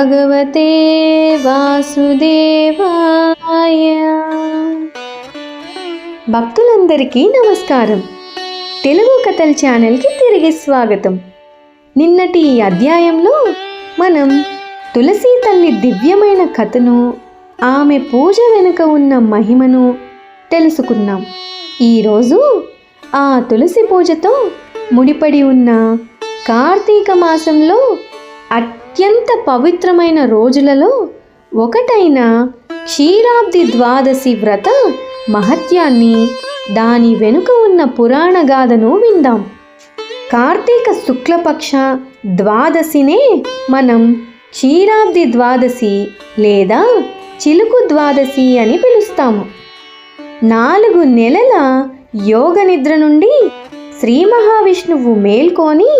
భగవతే వాసుదేవాయ. భక్తులందరికీ నమస్కారం. తెలుగు కథల ఛానల్కి తిరిగి స్వాగతం. నిన్నటి ఈ అధ్యాయంలో మనం తులసి తల్లి దివ్యమైన కథను ఆమె పూజ వెనుక ఉన్న మహిమను తెలుసుకున్నాం ఈరోజు ఆ తులసి పూజతో ముడిపడి ఉన్న కార్తీక మాసంలో అత్యంత పవిత్రమైన రోజులలో ఒకటైన క్షీరాబ్ది ద్వాదశి వ్రత మహత్యాన్ని దాని వెనుక ఉన్న పురాణ గాథను విందాం. కార్తీక శుక్లపక్ష ద్వాదశినే మనం క్షీరాబ్ది ద్వాదశి లేదా చిలుకు ద్వాదశి అని పిలుస్తాము. నాలుగు నెలల యోగ నిద్ర నుండి శ్రీ మహావిష్ణువు మేల్కొని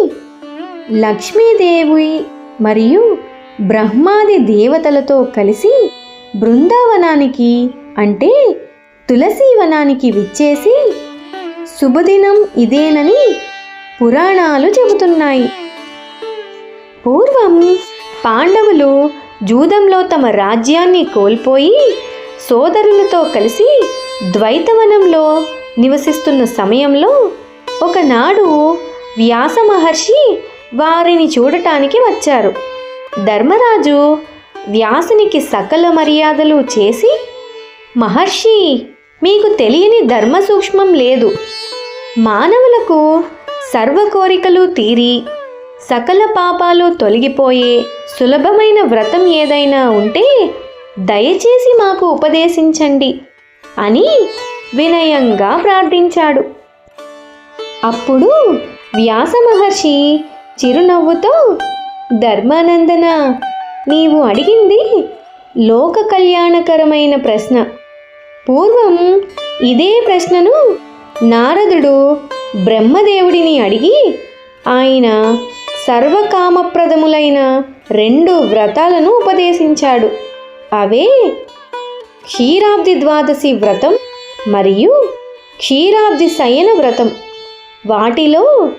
లక్ష్మీదేవి మరియు బ్రహ్మాది దేవతలతో కలిసి బృందావనానికి అంటే తులసీవనానికి విచ్చేసి శుభదినం ఇదేనని పురాణాలు చెబుతున్నాయి. పూర్వం పాండవులు జూదంలో తమ రాజ్యాన్ని కోల్పోయి సోదరులతో కలిసి ద్వైతవనంలో నివసిస్తున్న సమయంలో ఒకనాడు వ్యాస మహర్షి వారిని చూడటానికి వచ్చారు. ధర్మరాజు వ్యాసునికి సకల మర్యాదలు చేసి మహర్షి మీకు తెలియని ధర్మ సూక్ష్మం లేదు. మానవులకు సర్వ కోరికలు తీరి సకల పాపాలు తొలగిపోయే సులభమైన వ్రతం ఏదైనా ఉంటే దయచేసి మాకు ఉపదేశించండి అని వినయంగా ప్రార్థించాడు. అప్పుడు వ్యాస మహర్షి చిరునవ్వుతో ధర్మానందన నీవు అడిగింది లోక కళ్యాణకరమైన ప్రశ్న. పూర్వం ఇదే ప్రశ్నను నారదుడు బ్రహ్మదేవుడిని అడిగి ఆయన సర్వకామప్రదములైన రెండు వ్రతాలను ఉపదేశించాడు. అవే క్షీరాబ్ది ద్వాదశి వ్రతం మరియు క్షీరాబ్ది శయన వ్రతం. వాటిలో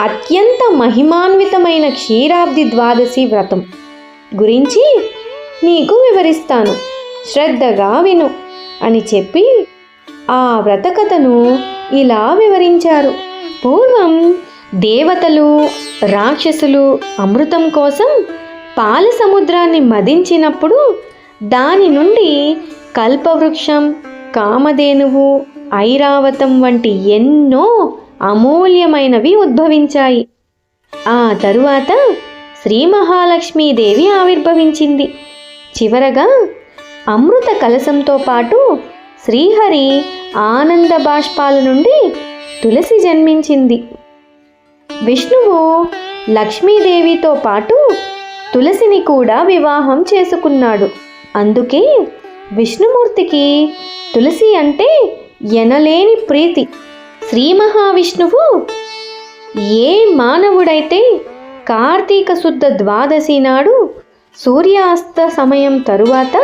అత్యంత మహిమాన్వితమైన క్షీరాబ్ది ద్వాదశి వ్రతం. గురించి నీకు వివరిస్తాను. శ్రద్ధగా విను అని చెప్పి ఆ వ్రతకథను ఇలా వివరించారు. పూర్వం దేవతలు రాక్షసులు అమృతం కోసం పాల సముద్రాన్ని మదించినప్పుడు దాని నుండి కల్పవృక్షం కామధేనువు ఐరావతం వంటి ఎన్నో అమూల్యమైనవి ఉద్భవించాయి. ఆ తరువాత శ్రీ మహాలక్ష్మీదేవి ఆవిర్భవించింది. చివరగా అమృత కలశంతో పాటు శ్రీహరి ఆనంద బాష్పాల నుండి తులసి జన్మించింది. విష్ణువు లక్ష్మీదేవితో పాటు తులసిని కూడా వివాహం చేసుకున్నాడు. అందుకే విష్ణుమూర్తికి తులసి అంటే ఎనలేని ప్రీతి. శ్రీ మహావిష్ణువు ఏ మానవుడైతే కార్తీక శుద్ధ ద్వాదశి నాడు సూర్యాస్త సమయం తరువాత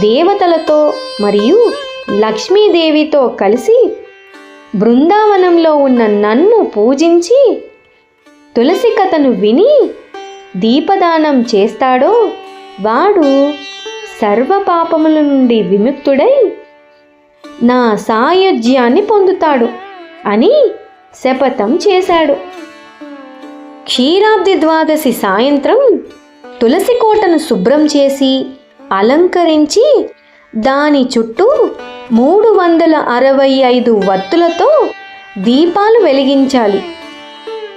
దేవతలతో మరియు లక్ష్మీదేవితో కలిసి బృందావనంలో ఉన్న నన్ను పూజించి తులసి కథను విని దీపదానం చేస్తాడో వాడు సర్వపాపముల నుండి విముక్తుడై నా సాయుధ్యాన్ని పొందుతాడు. అని శపథం చేశాడు. క్షీరాబ్ది ద్వాదశి సాయంత్రం తులసి కోటను శుభ్రం చేసి అలంకరించి దాని చుట్టూ మూడు వందల అరవై ఐదు వత్తులతో దీపాలు వెలిగించాలి.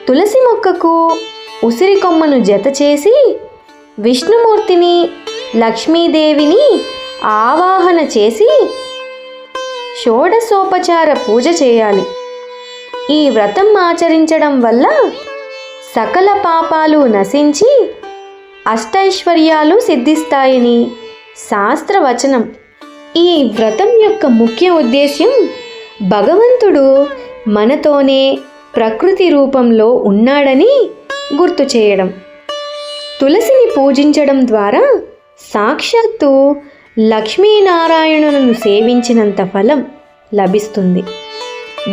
తులసి మొక్కకు ఉసిరి కొమ్మను జత చేసి విష్ణుమూర్తిని లక్ష్మీదేవిని ఆవాహన చేసి షోడశోపచార పూజ చేయాలి. ఈ వ్రతం ఆచరించడం వల్ల సకల పాపాలు నశించి అష్టైశ్వర్యాలు సిద్ధిస్తాయని శాస్త్రవచనం. ఈ వ్రతం యొక్క ముఖ్య ఉద్దేశ్యం భగవంతుడు మనతోనే ప్రకృతి రూపంలో ఉన్నాడని గుర్తు చేయడం. తులసిని పూజించడం ద్వారా సాక్షాత్తు లక్ష్మీనారాయణులను సేవించినంత ఫలం లభిస్తుంది.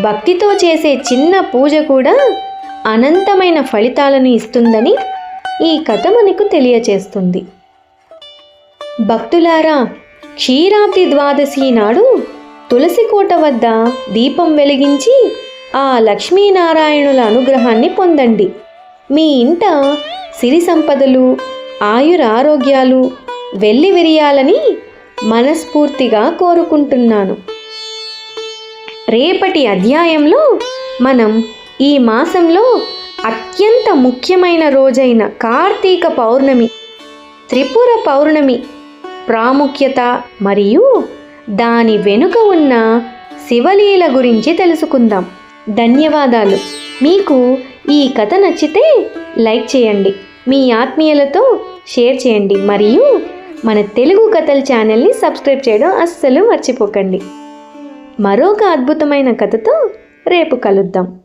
భక్తితో చేసే చిన్న పూజ కూడా అనంతమైన ఫలితాలను ఇస్తుందని ఈ కథ మనకు తెలియచేస్తుంది. భక్తులారా క్షీరాబ్ది ద్వాదశి నాడు తులసికోట వద్ద దీపం వెలిగించి ఆ లక్ష్మీనారాయణుల అనుగ్రహాన్ని పొందండి. మీ ఇంట సిరి సంపదలు ఆయురారోగ్యాలు వెళ్ళి విరియాలని మనస్ఫూర్తిగా కోరుకుంటున్నాను. రేపటి అధ్యాయంలో మనం ఈ మాసంలో అత్యంత ముఖ్యమైన రోజైన కార్తీక పౌర్ణమి త్రిపుర పౌర్ణమి ప్రాముఖ్యత మరియు దాని వెనుక ఉన్న శివలీల గురించి తెలుసుకుందాం. ధన్యవాదాలు. మీకు ఈ కథ నచ్చితే లైక్ చేయండి. మీ ఆత్మీయులతో షేర్ చేయండి. మరియు మన తెలుగు కథల ఛానల్ని సబ్స్క్రైబ్ చేయడం అస్సలు మర్చిపోకండి. మరొక అద్భుతమైన కథతో రేపు కలుద్దాం.